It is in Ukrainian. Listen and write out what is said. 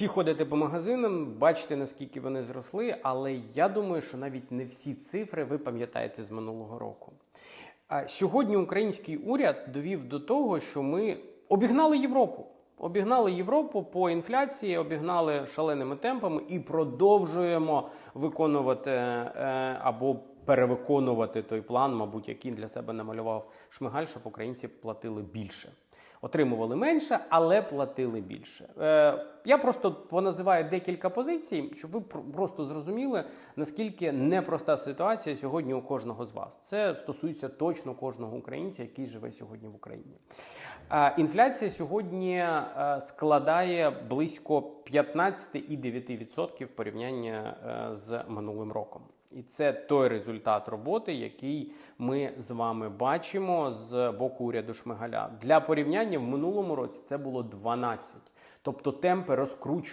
Всі ходите по магазинам, бачите, наскільки вони зросли, але я думаю, що навіть не всі цифри ви пам'ятаєте з минулого року. А сьогодні український уряд довів до того, що ми обігнали Європу. Обігнали Європу по інфляції, обігнали шаленими темпами і продовжуємо виконувати е, або перевиконувати той план, мабуть, який для себе намалював Шмигаль, щоб українці платили більше. Отримували менше, але платили більше. Я просто поназиваю декілька позицій, щоб ви просто зрозуміли, наскільки непроста ситуація сьогодні у кожного з вас. Це стосується точно кожного українця, який живе сьогодні в Україні. Інфляція сьогодні е, складає близько 15,9% в порівнянні е, з минулим роком. І це той результат роботи, який ми з вами бачимо з боку уряду Шмигаля. Для порівняння в минулому році це було 12. Тобто темпи розкручують.